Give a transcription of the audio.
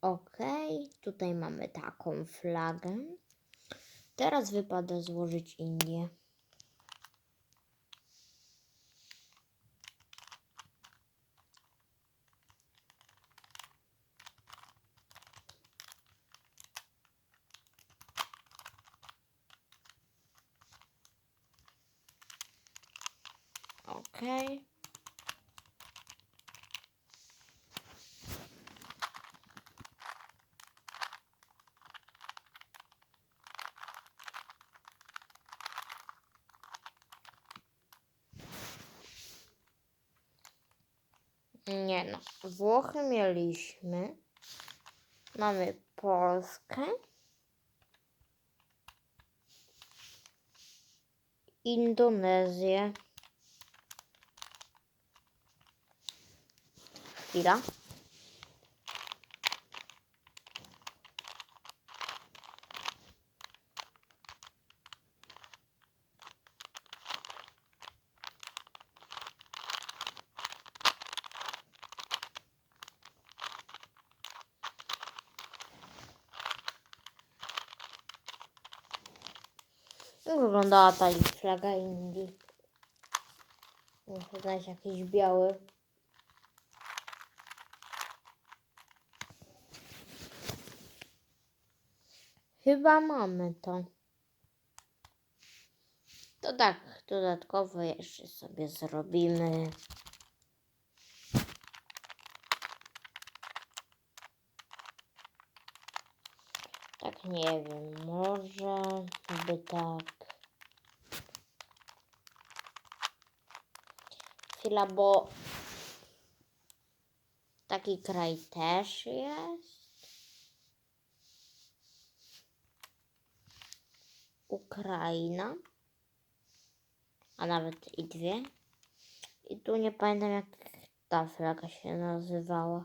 Ok, tutaj mamy taką flagę. Teraz wypada złożyć Indię. Ok. Nie no, Włochy mieliśmy. Mamy Polskę. Indonezję. Chwila. Jak wyglądała ta flaga Indii? Muszę znaleźć jakiś biały. Chyba mamy to. To tak, dodatkowo jeszcze sobie zrobimy. Tak nie wiem, może by tak. Chwila, bo taki kraj też jest. Ukraina, a nawet i dwie. I tu nie pamiętam jak ta flaga się nazywała.